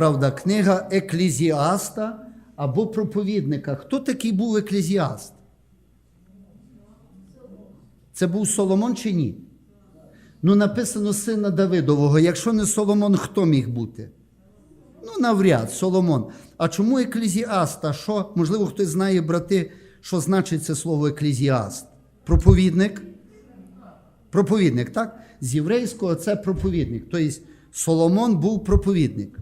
правда, книга Еклезіаста або проповідника. Хто такий був еклезіаст? Це був Соломон чи ні? Ну, написано сина Давидового. Якщо не Соломон, хто міг бути? Ну, навряд, Соломон. А чому еклезіаст? А що, можливо, хтось знає, брати, що значить це слово еклезіаст? Проповідник? Проповідник, так? З єврейського це проповідник. Тобто Соломон був проповідник.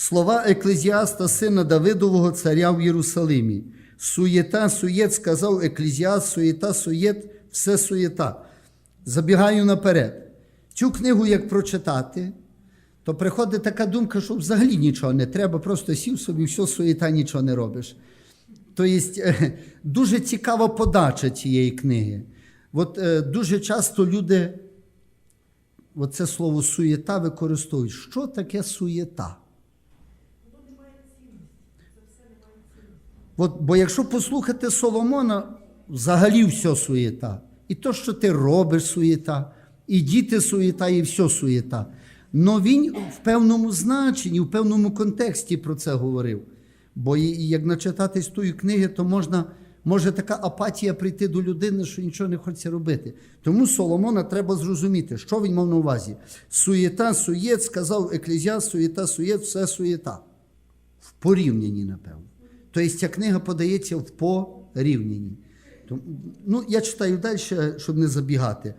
Слова еклезіаста сина Давидового царя в Єрусалимі. Суєта, суєт, сказав еклезіаст, суєта, суєт, все суєта. Забігаю наперед. Цю книгу, як прочитати, то приходить така думка, що взагалі нічого не треба, просто сів собі, все суєта, нічого не робиш. Тобто дуже цікава подача цієї книги. От е, дуже часто люди оце слово суєта використовують. Що таке суєта? От, бо якщо послухати Соломона, взагалі все суєта. І то, що ти робиш суєта, і діти суєта, і все суєта. Но він в певному значенні, в певному контексті про це говорив. Бо як начитатись тої книги, то можна, може така апатія прийти до людини, що нічого не хочеться робити. Тому Соломона треба зрозуміти, що він мав на увазі. Суєта, суєт, сказав еклезіаст, суєта, суєт, все суєта. В порівнянні, напевно. Тобто ця книга подається в порівнянні. Ну, я читаю далі, щоб не забігати.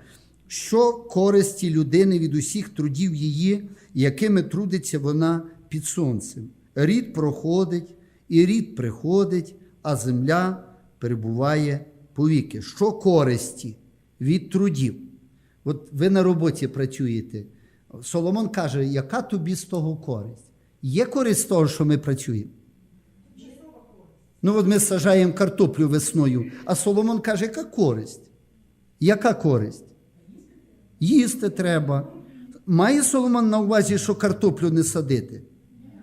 Що користі людини від усіх трудів її, якими трудиться вона під сонцем? Рід проходить, і рід приходить, а земля перебуває повіки. Що користі від трудів? От ви на роботі працюєте. Соломон каже, яка тобі з того користь? Є користь з того, що ми працюємо? Ну, от ми сажаємо картоплю весною, а Соломон каже, яка користь? Яка користь? Їсти треба. Має Соломон на увазі, що картоплю не садити?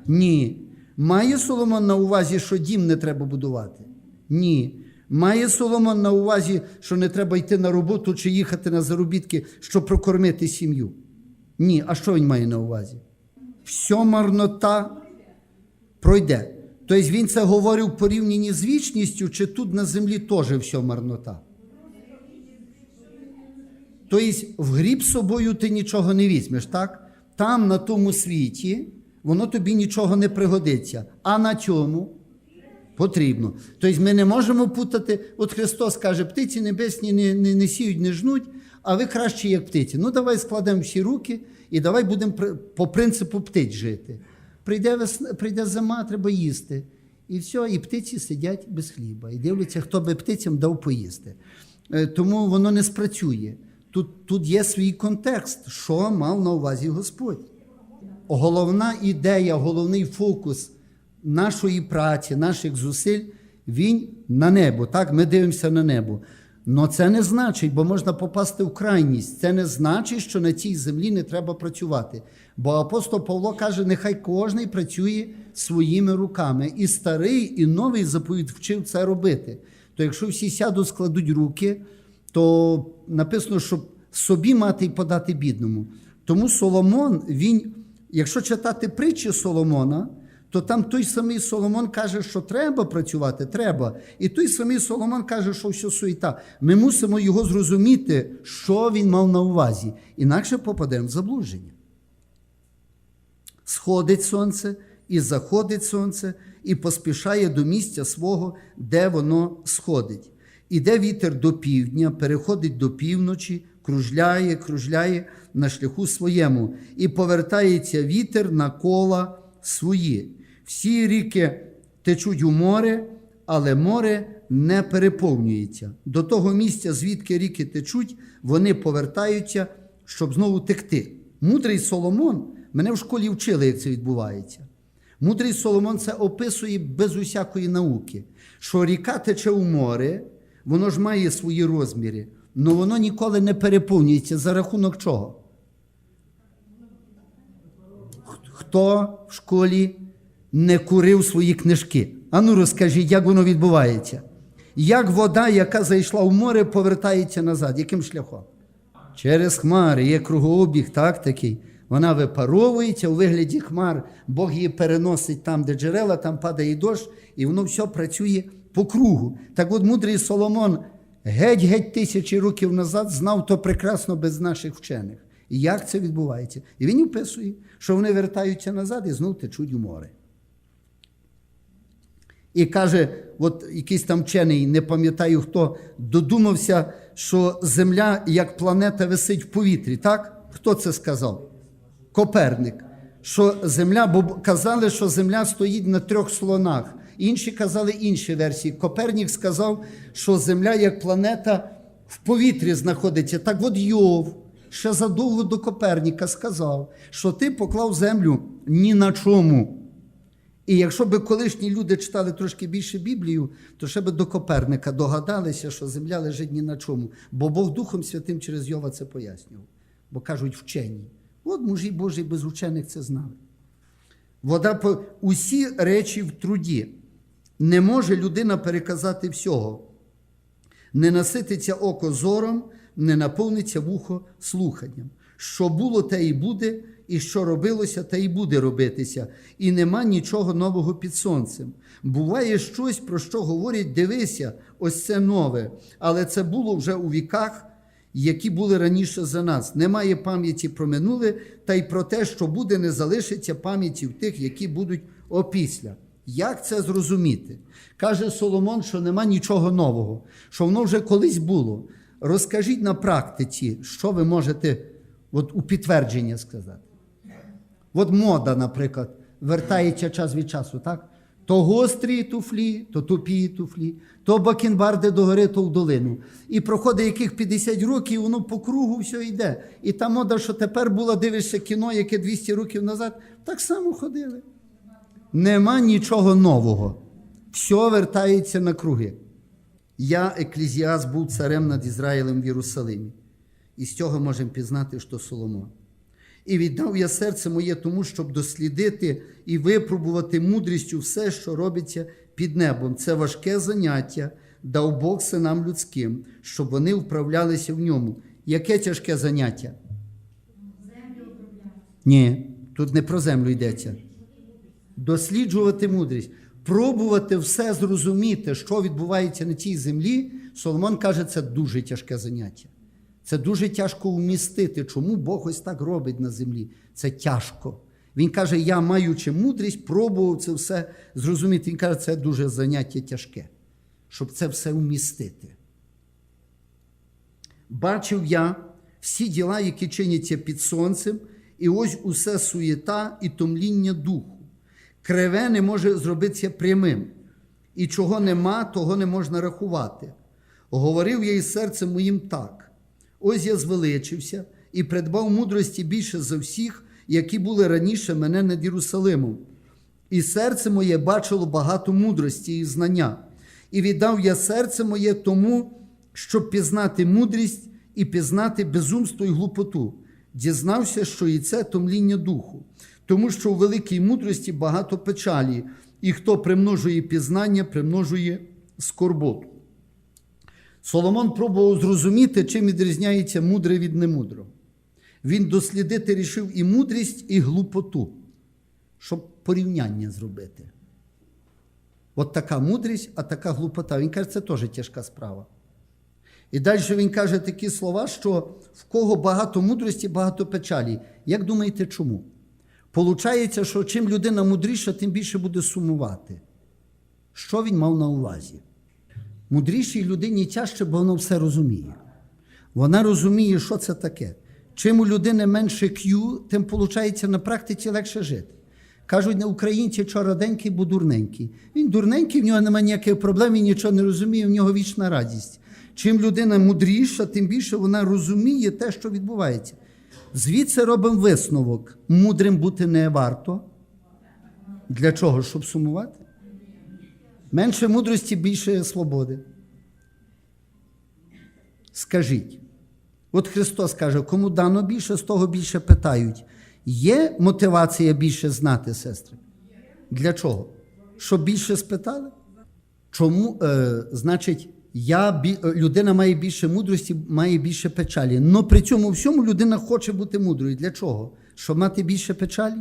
Ні. Має Соломон на увазі, що дім не треба будувати? Ні. Має Соломон на увазі, що не треба йти на роботу чи їхати на заробітки, щоб прокормити сім'ю? Ні. А що він має на увазі? Все марнота пройде. Тобто він це говорив в порівнянні з вічністю, чи тут на землі теж все марнота? Тобто в гріб собою ти нічого не візьмеш, так? Там, на тому світі, воно тобі нічого не пригодиться. А на цьому потрібно. Тобто ми не можемо путати. От Христос каже, птиці небесні не, не, не сіють, не жнуть, а ви краще, як птиці. Ну, давай складемо всі руки і давай будемо по принципу птиць жити. Прийде, весна, прийде зима, треба їсти. І все, і птиці сидять без хліба. І дивляться, хто би птицям дав поїсти. Е, Тому воно не спрацює. Тут, тут є свій контекст, що мав на увазі Господь. Головна ідея, головний фокус нашої праці, наших зусиль, він на небо. Так, ми дивимося на небо. Но це не значить, бо можна попасти в крайність. Це не значить, що на цій землі не треба працювати. Бо апостол Павло каже, нехай кожний працює своїми руками. І старий, і новий заповідь вчив це робити. То якщо всі сядуть, складуть руки, то написано, щоб собі мати і подати бідному. Тому Соломон, він, якщо читати притчі Соломона, то там той самий Соломон каже, що треба працювати, треба. І той самий Соломон каже, що все суєта. Ми мусимо його зрозуміти, що він мав на увазі, інакше попадемо в заблуження. Сходить сонце і заходить сонце, і поспішає до місця свого, де воно сходить. Іде вітер до півдня, переходить до півночі, кружляє, кружляє на шляху своєму, і повертається вітер на кола свої. Всі ріки течуть у море, але море не переповнюється. До того місця, звідки ріки течуть, вони повертаються, щоб знову текти. Мудрий Соломон, мене в школі вчили, як це відбувається. Мудрий Соломон це описує без усякої науки, що ріка тече у море, воно ж має свої розміри, але воно ніколи не переповнюється за рахунок чого? Хто в школі не курив свої книжки? Ану розкажіть, як воно відбувається? Як вода, яка зайшла в море, повертається назад? Яким шляхом? Через хмари, є кругообіг, так такий. Вона випаровується у вигляді хмар, Бог її переносить там, де джерела, там падає дощ, і воно все працює по кругу. Так от мудрий Соломон геть-геть тисячі років назад знав то прекрасно без наших вчених. І як це відбувається? І він описує, що вони вертаються назад і знов течуть у море. І каже, от якийсь там вчений, не пам'ятаю хто, додумався, що Земля як планета висить в повітрі. Так? Хто це сказав? Коперник. Що Земля, бо казали, що Земля стоїть на трьох слонах. Інші казали інші версії. Копернік сказав, що Земля як планета в повітрі знаходиться. Так от Йов ще задовго до Коперніка сказав, що ти поклав землю ні на чому. І якщо б колишні люди читали трошки більше Біблію, то ще б до Коперника догадалися, що земля лежить ні на чому. Бо Бог Духом Святим через Йова це пояснював. Бо кажуть вчені. От мужі Божі без учених це знали. Вода по усі речі в труді. Не може людина переказати всього. Не насититься око зором, не наповниться вухо слуханням. Що було, те і буде, і що робилося, те і буде робитися, і нема нічого нового під сонцем. Буває щось, про що говорять, дивися, ось це нове, але це було вже у віках, які були раніше за нас. Немає пам'яті про минуле, та й про те, що буде, не залишиться пам'яті в тих, які будуть опісля. Як це зрозуміти? Каже Соломон, що нема нічого нового, що воно вже колись було. Розкажіть на практиці, що ви можете от, у підтвердження сказати. От мода, наприклад, вертається час від часу, так? То гострі туфлі, то тупі туфлі, то бакенбарди догори, то в долину. І проходить яких 50 років, воно по кругу все йде. І та мода, що тепер була, дивишся кіно, яке 200 років назад, так само ходили. Нема нічого нового. Все вертається на круги. Я, Еклізіас, був царем над Ізраїлем в Єрусалимі. І з цього можемо пізнати, що Соломон. І віддав я серце моє тому, щоб дослідити і випробувати мудрістю все, що робиться під небом. Це важке заняття, дав Бог синам людським, щоб вони вправлялися в ньому. Яке тяжке заняття? Ні, тут не про землю йдеться. Досліджувати мудрість, пробувати все зрозуміти, що відбувається на цій землі. Соломон каже, це дуже тяжке заняття. Це дуже тяжко вмістити, чому Бог ось так робить на землі. Це тяжко. Він каже, я, маючи мудрість, пробував це все зрозуміти. Він каже, це дуже заняття тяжке, щоб це все вмістити. Бачив я всі діла, які чиняться під сонцем, і ось усе суєта і томління духу. Криве не може зробитися прямим, і чого нема, того не можна рахувати. Говорив я із серцем моїм так. Ось я звеличився і придбав мудрості більше за всіх, які були раніше мене над Єрусалимом. І серце моє бачило багато мудрості і знання, і віддав я серце моє тому, щоб пізнати мудрість і пізнати безумство і глупоту. Дізнався, що і це томління духу, тому що у великій мудрості багато печалі, і хто примножує пізнання, примножує скорботу. Соломон пробував зрозуміти, чим відрізняється мудре від немудрого. Він дослідити рішив і мудрість, і глупоту, щоб порівняння зробити. От така мудрість, а така глупота. Він каже, це теж тяжка справа. І далі він каже такі слова, що в кого багато мудрості, багато печалі. Як думаєте, чому? Получається, що чим людина мудріша, тим більше буде сумувати. Що він мав на увазі? Мудрішій людині тяжче, бо вона все розуміє. Вона розуміє, що це таке. Чим у людини менше Q, тим, виходить, на практиці легше жити. Кажуть, на українці чороденький, бо дурненький. Він дурненький, в нього немає ніяких проблем, він нічого не розуміє, в нього вічна радість. Чим людина мудріша, тим більше вона розуміє те, що відбувається. Звідси робимо висновок. Мудрим бути не варто. Для чого? Щоб сумувати? Менше мудрості, більше свободи. Скажіть. От Христос каже, кому дано більше, з того більше питають. Є мотивація більше знати, сестри? Для чого? Щоб більше спитали? Чому, е, значить, я, е, людина має більше мудрості, має більше печалі. Но при цьому всьому людина хоче бути мудрою. Для чого? Щоб мати більше печалі?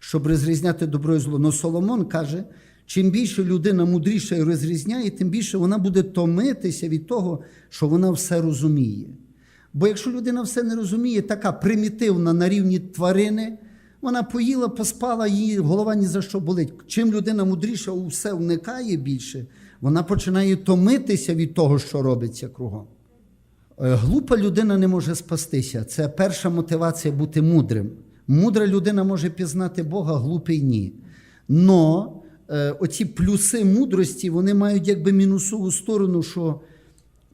Щоб розрізняти добро і зло. Но Соломон каже, чим більше людина мудріша і розрізняє, тим більше вона буде томитися від того, що вона все розуміє. Бо якщо людина все не розуміє, така примітивна на рівні тварини, вона поїла, поспала, її голова ні за що болить. Чим людина мудріша все вникає більше, вона починає томитися від того, що робиться кругом. Е, Глупа людина не може спастися. Це перша мотивація бути мудрим. Мудра людина може пізнати Бога, глупий ні. Но е, оці плюси мудрості вони мають якби мінусову сторону, що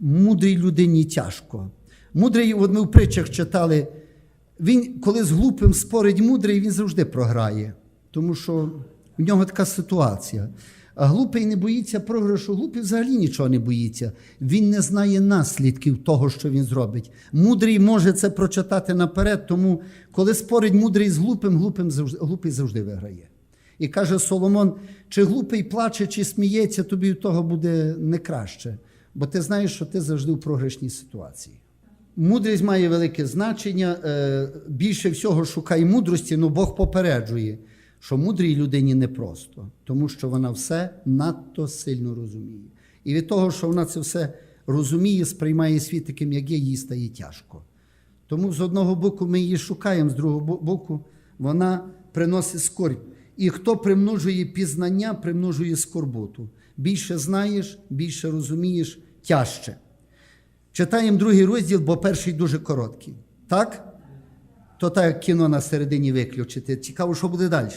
мудрій людині тяжко. Мудрий, от ми в притчах читали, він, коли з глупим спорить мудрий, він завжди програє, тому що в нього така ситуація. А глупий не боїться програшу, глупий взагалі нічого не боїться. Він не знає наслідків того, що він зробить. Мудрий може це прочитати наперед, тому коли спорить мудрий з глупим, глупим глупий завжди виграє. І каже Соломон: чи глупий плаче, чи сміється, тобі від того буде не краще, бо ти знаєш, що ти завжди в програшній ситуації. Мудрість має велике значення. е, Більше всього шукай мудрості, але Бог попереджує, що мудрій людині непросто, тому що вона все надто сильно розуміє. І від того, що вона це все розуміє, сприймає світ таким, як є, їй стає тяжко. Тому з одного боку ми її шукаємо, з другого боку вона приносить скорбь. І хто примножує пізнання, примножує скорботу. Більше знаєш, більше розумієш, тяжче. Читаємо другий розділ, бо перший дуже короткий. Так? То так як кіно на середині виключити. Цікаво, що буде далі.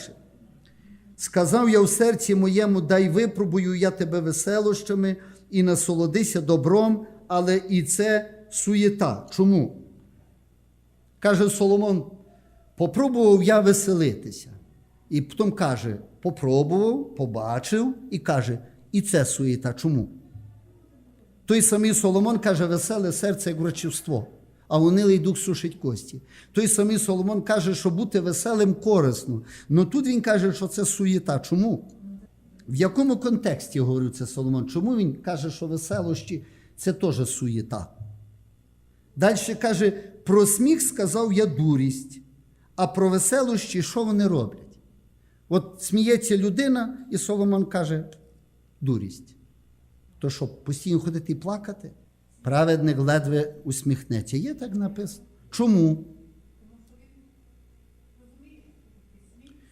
Сказав я в серці моєму, дай випробую я тебе веселощами і насолодися добром, але і це суєта. Чому? Каже Соломон, попробував я веселитися. І потім каже: попробував, побачив і каже, і це суєта. Чому? Той самий Соломон каже, веселе серце як врачівство, а унилий дух сушить кості. Той самий Соломон каже, що бути веселим корисно. Ну тут він каже, що це суєта. Чому? В якому контексті говорив це Соломон? Чому він каже, що веселощі це теж суєта? Далі каже, про сміх сказав я дурість, а про веселощі що вони роблять? От сміється людина, і Соломон каже дурість. То що, постійно ходити і плакати? Праведник ледве усміхнеться. Є так написано. Чому?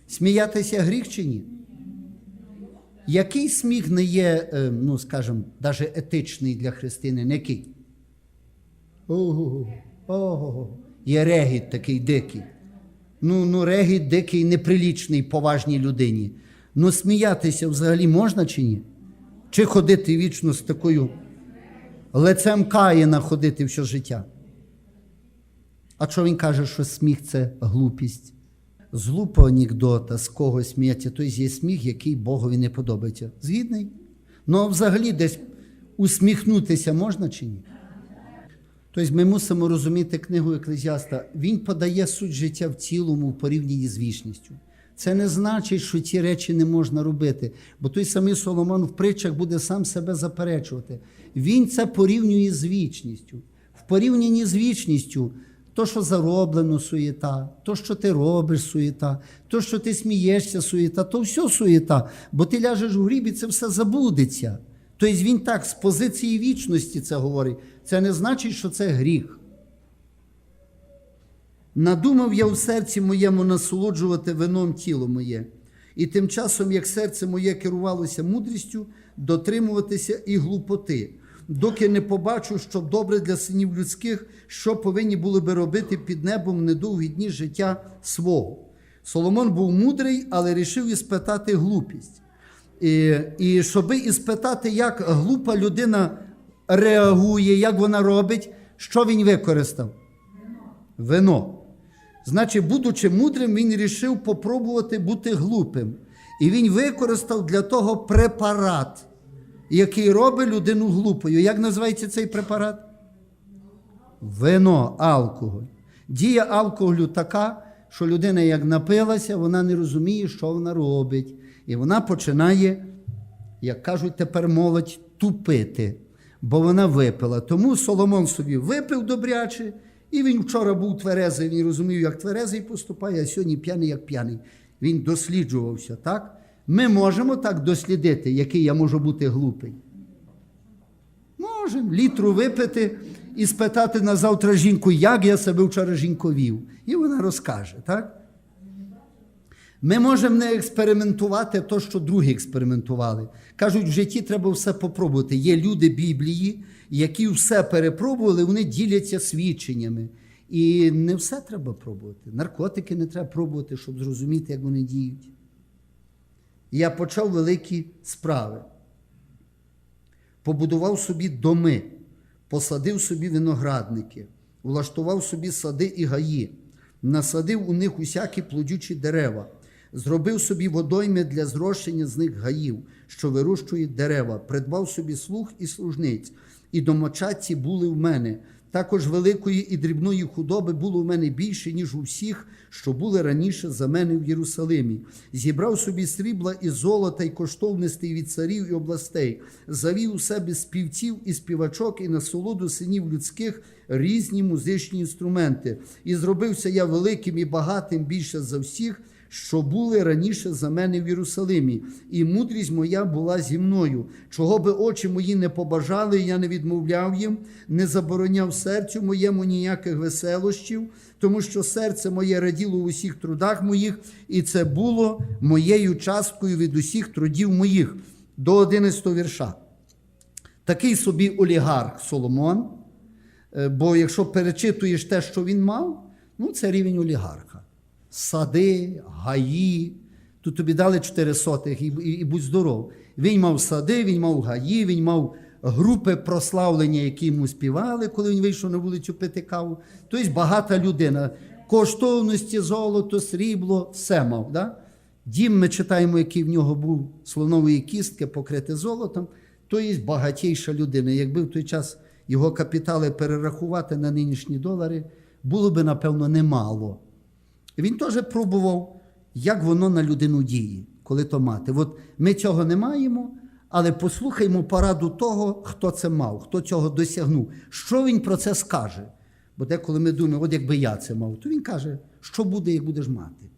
Сміятися гріх чи ні? Який сміх не є, е, ну, скажімо, навіть етичний для християнина? Який? Ого, ого. Є регіт такий дикий. Ну, ну, регіт дикий, неприлічний поважній людині. Ну, сміятися взагалі можна чи ні? Чи ходити вічно з такою лицем Каїна ходити все життя? А що він каже, що сміх це глупість? З анекдота, з когось сміється, той є сміх, який Богові не подобається. Згідний? Ну, взагалі десь усміхнутися можна чи ні? Тобто ми мусимо розуміти книгу Еклезіаста. Він подає суть життя в цілому в порівнянні з вічністю. Це не значить, що ці речі не можна робити, бо той самий Соломон в притчах буде сам себе заперечувати. Він це порівнює з вічністю. В порівнянні з вічністю, то, що зароблено суєта, то, що ти робиш суєта, то, що ти смієшся суєта, то все суєта, бо ти ляжеш у гріб і це все забудеться. Тобто він так з позиції вічності це говорить. Це не значить, що це гріх. Надумав я у серці моєму насолоджувати вином тіло моє, і тим часом, як серце моє керувалося мудрістю, дотримуватися і глупоти, доки не побачу, що добре для синів людських, що повинні були би робити під небом недовгі дні життя свого. Соломон був мудрий, але рішив іспитати глупість. І, і щоби іспитати, як глупа людина реагує, як вона робить, що він використав? Вино. Значить, будучи мудрим, він рішив попробувати бути глупим. І він використав для того препарат, який робить людину глупою. Як називається цей препарат? Вино, алкоголь. Дія алкоголю така, що людина, як напилася, вона не розуміє, що вона робить. І вона починає, як кажуть тепер молодь, тупити, бо вона випила. Тому Соломон собі випив добряче І він вчора був тверезий, він розумів, як тверезий поступає, а сьогодні п'яний, як п'яний. Він досліджувався, так? Ми можемо так дослідити, який я можу бути глупий. Можемо літру випити і спитати на завтра жінку, як я себе вчора жінко вів. І вона розкаже, так? Ми можемо не експериментувати те, що другі експериментували. Кажуть, в житті треба все попробувати. Є люди Біблії, які все перепробували, вони діляться свідченнями. І не все треба пробувати. Наркотики не треба пробувати, щоб зрозуміти, як вони діють. Я почав великі справи. Побудував собі доми, посадив собі виноградники, влаштував собі сади і гаї, насадив у них усякі плодючі дерева, зробив собі водойми для зрощення з них гаїв, що вирощують дерева, придбав собі слуг і служниць, і домочадці були в мене. Також великої і дрібної худоби було в мене більше, ніж у всіх, що були раніше за мене в Єрусалимі. Зібрав собі срібла і золота, і коштовностей від царів і областей, завів у себе співців і співачок, і насолоду синів людських різні музичні інструменти. І зробився я великим і багатим більше за всіх, що були раніше за мене в Єрусалимі, і мудрість моя була зі мною. Чого би очі мої не побажали, я не відмовляв їм, не забороняв серцю моєму ніяких веселощів, тому що серце моє раділо в усіх трудах моїх, і це було моєю часткою від усіх трудів моїх. До 11 вірша. Такий собі олігарх Соломон. Е, Бо якщо перечитуєш те, що він мав, ну це рівень олігарха. Сади, гаї. Тут тобі дали 4 сотих і, і, і будь здоров. Він мав сади, він мав гаї, він мав групи прославлення, які йому співали, коли він вийшов на вулицю пити каву. Тобто багата людина. Коштовності, золото, срібло, все мав. Да? Дім ми читаємо, який в нього був слонової кістки, покрите золотом, то є багатійша людина. Якби в той час його капітали перерахувати на нинішні долари, було би, напевно, немало. Він теж пробував, як воно на людину діє, коли то мати. От ми цього не маємо, але послухаймо пораду того, хто це мав, хто цього досягнув. Що він про це скаже? Бо деколи ми думаємо, от якби я це мав, то він каже, що буде, як будеш мати.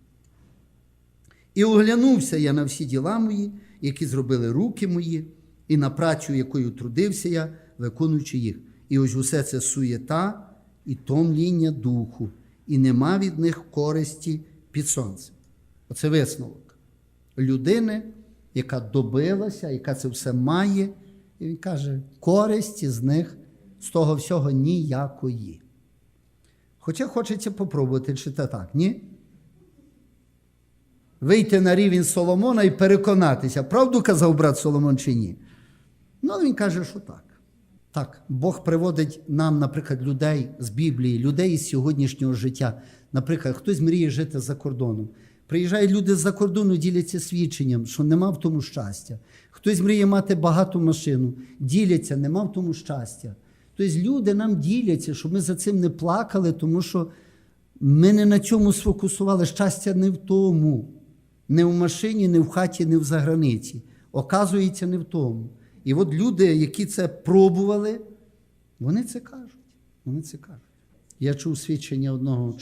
І оглянувся я на всі діла мої, які зробили руки мої, і на працю, якою трудився я, виконуючи їх. І ось усе це суєта і томління духу, і нема від них користі під сонцем. Оце висновок людини, яка добилася, яка це все має, і він каже, користі з них з того всього ніякої. Хоча хочеться попробувати, чи це так, ні? Вийти на рівень Соломона і переконатися, правду казав брат Соломон чи ні? Ну, він каже, що так. Так, Бог приводить нам, наприклад, людей з Біблії, людей із сьогоднішнього життя. Наприклад, хтось мріє жити за кордоном. Приїжджають люди з-за кордону, діляться свідченням, що нема в тому щастя. Хтось мріє мати багату машину, діляться, нема в тому щастя. Тобто люди нам діляться, щоб ми за цим не плакали, тому що ми не на цьому сфокусували. Щастя не в тому. Не в машині, не в хаті, не в заграниці. Оказується, не в тому. І от люди, які це пробували, вони це кажуть. Вони це кажуть. Я чув свідчення одного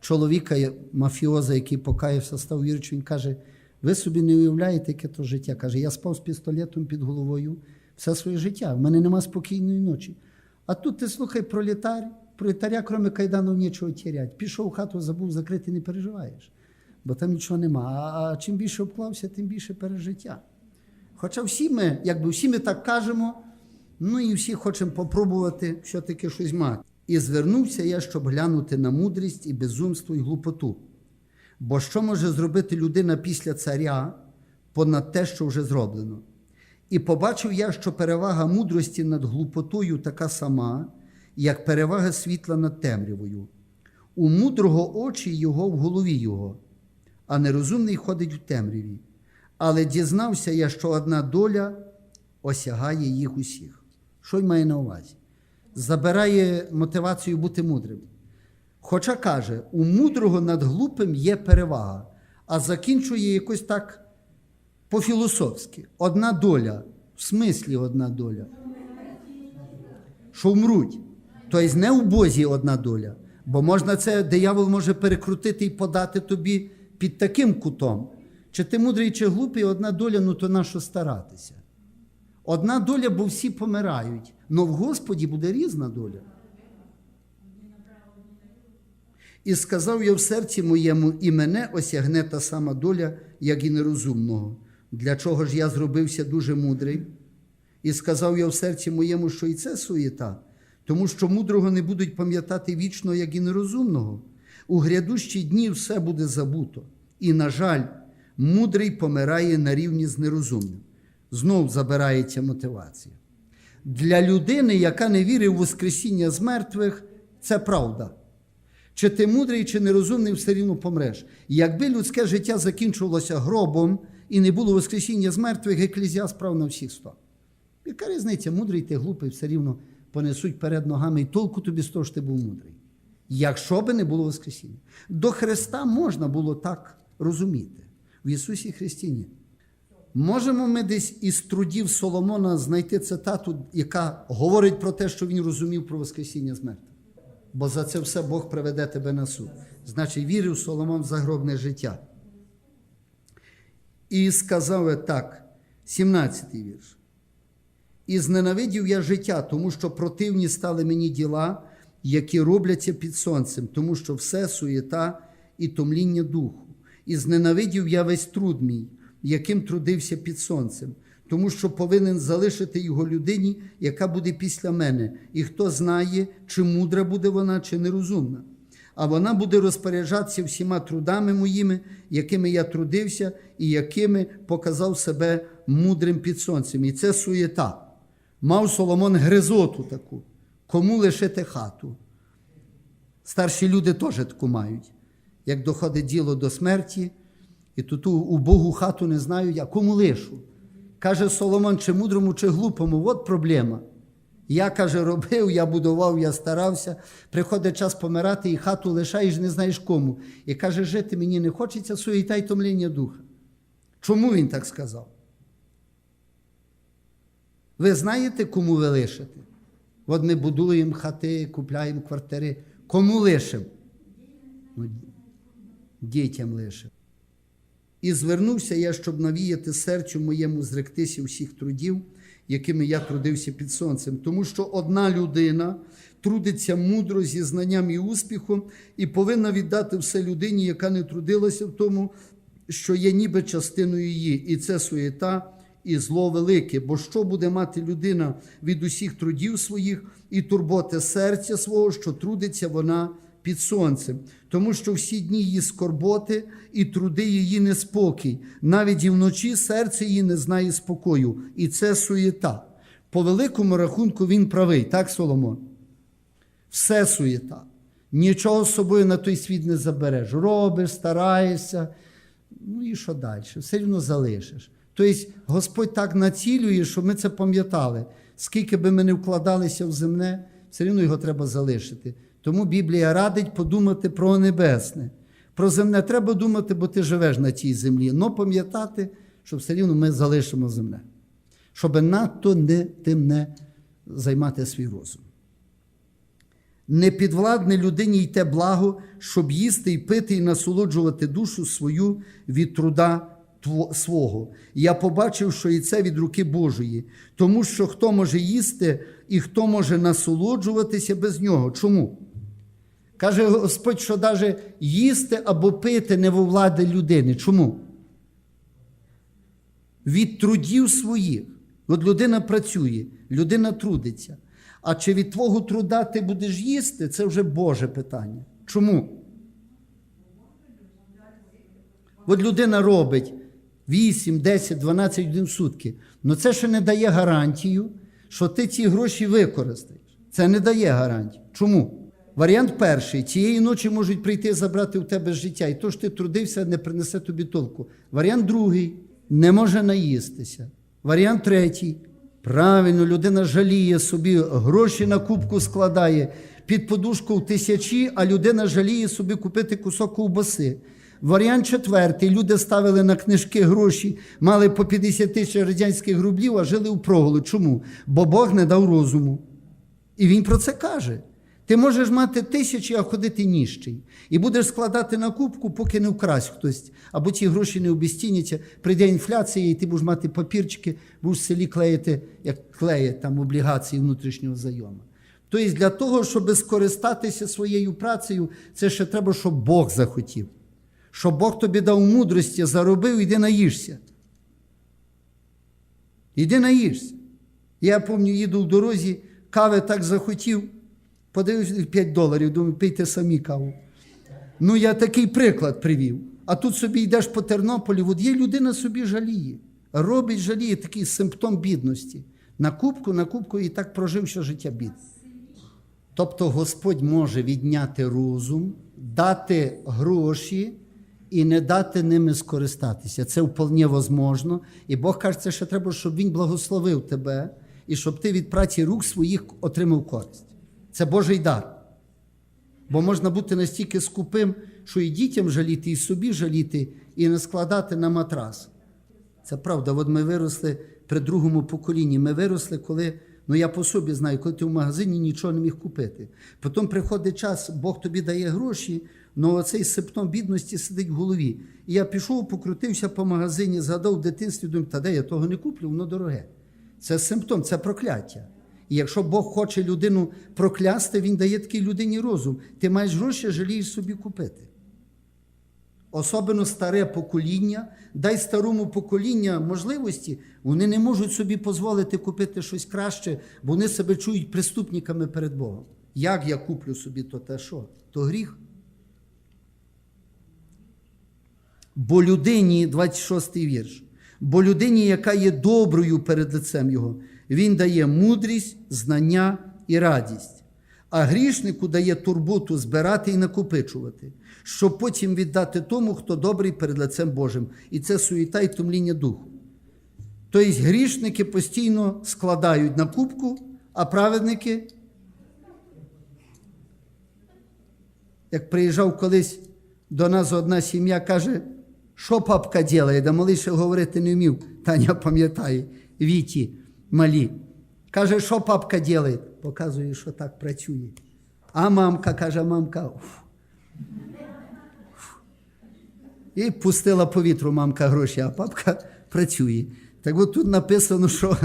чоловіка, мафіоза, який покаявся, став віруючим, він каже: ви собі не уявляєте, яке то життя. Каже, я спав з пістолетом під головою все своє життя. В мене нема спокійної ночі. А тут ти слухай пролетар, пролетаря, крім кайданів, нічого тірять. Пішов в хату, забув закрити, не переживаєш, бо там нічого нема. А чим більше обклався, тим більше пережиття. Хоча всі ми, якби всі ми так кажемо, ну і всі хочемо попробувати все-таки щось мати. І звернувся я, щоб глянути на мудрість і безумство, і глупоту. Бо що може зробити людина після царя понад те, що вже зроблено? І побачив я, що перевага мудрості над глупотою така сама, як перевага світла над темрявою. У мудрого очі його в голові його, а нерозумний ходить в темряві. Але дізнався я, що одна доля осягає їх усіх. Що й має на увазі? Забирає мотивацію бути мудрим. Хоча каже, у мудрого над глупим є перевага, а закінчує якось так по-філософськи. Одна доля, в смислі одна доля. Що вмруть. Тобто не у Бозі одна доля, Бо можна це, диявол може перекрутити і подати тобі під таким кутом. Чи ти мудрий, чи глупий, одна доля, ну то на що старатися? Одна доля, бо всі помирають. Но в Господі буде різна доля. І сказав я в серці моєму, і мене осягне та сама доля, як і нерозумного. Для чого ж я зробився дуже мудрий? І сказав я в серці моєму, що і це суєта, тому що мудрого не будуть пам'ятати вічно, як і нерозумного. У грядущі дні все буде забуто. І, на жаль, мудрий помирає на рівні з нерозумним. Знов забирається мотивація. Для людини, яка не вірить у Воскресіння з мертвих, це правда. Чи ти мудрий, чи нерозумний, все рівно помреш. Якби людське життя закінчувалося гробом і не було Воскресіння з мертвих, еклезіа справ на всіх сто. Яка різниця, мудрий ти глупий, все рівно понесуть перед ногами і толку тобі з того, що ти був мудрий. Якщо би не було Воскресіння. До Христа можна було так розуміти. В Ісусі Христіні. Можемо ми десь із трудів Соломона знайти цитату, яка говорить про те, що він розумів про Воскресіння з. Бо за це все Бог приведе тебе на суд. Значить, вірив Соломон в загробне життя. І сказав так, 17-й вірш. І зненавидів я життя, тому що противні стали мені діла, які робляться під сонцем, тому що все суєта і томління духу. І зненавидів я весь труд мій, яким трудився під сонцем, тому що повинен залишити його людині, яка буде після мене, і хто знає, чи мудра буде вона, чи нерозумна. А вона буде розпоряджатися всіма трудами моїми, якими я трудився, і якими показав себе мудрим під сонцем. І це суєта. Мав Соломон гризоту таку. Кому лишити хату? Старші люди теж таку мають. Як доходить діло до смерті, і тут у убогу хату не знають, а кому лишу. Каже Соломон, чи мудрому, чи глупому, от проблема. Я, каже, робив, я будував, я старався. Приходить час помирати, і хату лишаєш, не знаєш кому. І каже, жити мені не хочеться, суєта й томління духа. Чому він так сказав? Ви знаєте, кому ви лишите? От ми будуємо хати, купляємо квартири. Кому лишимо? Дітям лишимо. І звернувся я, щоб навіяти серцю моєму зректися всіх трудів, якими я трудився під сонцем. Тому що одна людина трудиться мудро зі знанням і успіхом, і повинна віддати все людині, яка не трудилася в тому, що є ніби частиною її. І це суєта і зло велике. Бо що буде мати людина від усіх трудів своїх і турботи серця свого, що трудиться вона під сонцем, тому що всі дні її скорботи і труди її неспокій. Навіть і вночі серце її не знає спокою. І це суєта. По великому рахунку він правий, так, Соломон? Все суєта. Нічого з собою на той світ не забереш. Робиш, стараєшся. Ну і що далі? Все рівно залишиш. Тобто Господь так націлює, щоб ми це пам'ятали. Скільки би ми не вкладалися в земне, все рівно його треба залишити. Тому Біблія радить подумати про небесне. Про земне треба думати, бо ти живеш на цій землі. Но пам'ятати, що все рівно ми залишимо земне. Щоб надто не тим не займати свій розум. Не підвладне людині й те благо, щоб їсти і пити, і насолоджувати душу свою від труда свого. Я побачив, що і це від руки Божої, тому що хто може їсти і хто може насолоджуватися без нього. Чому? Каже Господь, що навіть їсти або пити не во влади людини. Чому? Від трудів своїх. От людина працює, людина трудиться. А чи від твого труда ти будеш їсти, це вже Боже питання. Чому? От людина робить 8, 10, 12 годин в сутки. але це ще не дає гарантію, що ти ці гроші використаєш. Це не дає гарантію. Чому? Варіант перший: цієї ночі можуть прийти забрати у тебе життя, і то, що ти трудився, не принесе тобі толку. Варіант другий не може наїстися. Варіант третій. Правильно, людина жаліє собі, гроші на кубку складає під подушку в тисячі, а людина жаліє собі купити кусок ковбаси. Варіант четвертий. Люди ставили на книжки гроші, мали по 50 тисяч радянських рублів, а жили у проголу. Чому? Бо Бог не дав розуму. І він про це каже. Ти можеш мати тисячі, а ходити ніщий. І будеш складати на кубку, поки не вкрасть хтось, або ті гроші не обістіняться, прийде інфляція, і ти будеш мати папірчики, будеш в селі клеїти, як клеять там облігації внутрішнього зайому. Тобто для того, щоб скористатися своєю працею, це ще треба, щоб Бог захотів. Щоб Бог тобі дав мудрості, заробив, іди наїшся. Іди наїшся. Я пам'ятаю, їду в дорозі, кави так захотів, подивився 5 доларів, думаю, пийте самі каву. Ну, я такий приклад привів. А тут собі йдеш по Тернополі, от є людина собі жаліє. Робить жаліє такий симптом бідності. На кубку, на кубку і так прожив що життя бід. Тобто Господь може відняти розум, дати гроші і не дати ними скористатися. Це вполне возможно. І Бог каже, це ще треба, щоб Він благословив тебе і щоб ти від праці рук своїх отримав користь. Це Божий дар. Бо можна бути настільки скупим, що і дітям жаліти, і собі жаліти, і не складати на матрас. Це правда. От ми виросли при другому поколінні. Ми виросли, коли, ну я по собі знаю, коли ти в магазині нічого не міг купити. Потім приходить час, Бог тобі дає гроші, але оцей симптом бідності сидить в голові. І я пішов, покрутився по магазині, згадав в дитинстві, думаю, та де я того не куплю, воно дороге. Це симптом, це прокляття. І якщо Бог хоче людину проклясти, Він дає такій людині розум. Ти маєш гроші, жалієш собі купити. Особливо старе покоління, дай старому поколінню можливості, вони не можуть собі дозволити купити щось краще, бо вони себе чують преступниками перед Богом. Як я куплю собі то те що? То гріх. Бо людині, 26 вірш, бо людині, яка є доброю перед лицем Його, він дає мудрість, знання і радість, а грішнику дає турботу збирати і накопичувати, щоб потім віддати тому, хто добрий перед лицем Божим. І це суєта і томління духу. Тобто грішники постійно складають на кубку, а праведники, як приїжджав колись до нас одна сім'я, каже, що папка ділає, да малий ще говорити не вмів. Таня пам'ятає, Віті малі. Каже, що папка ділає? Показує, що так працює. А мамка каже, мамка. «Уф». І пустила повітру мамка гроші, а папка працює. Так от тут написано, що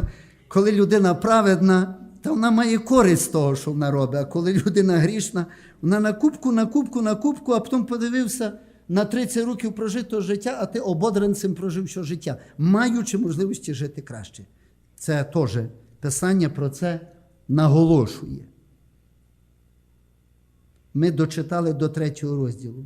коли людина праведна, то вона має користь того, що вона робить. А коли людина грішна, вона на кубку, на кубку, на кубку, а потім подивився на 30 років прожитого життя, а ти ободранцем прожив що життя, маючи можливості жити краще. Це теж писання про це наголошує. Ми дочитали до третього розділу.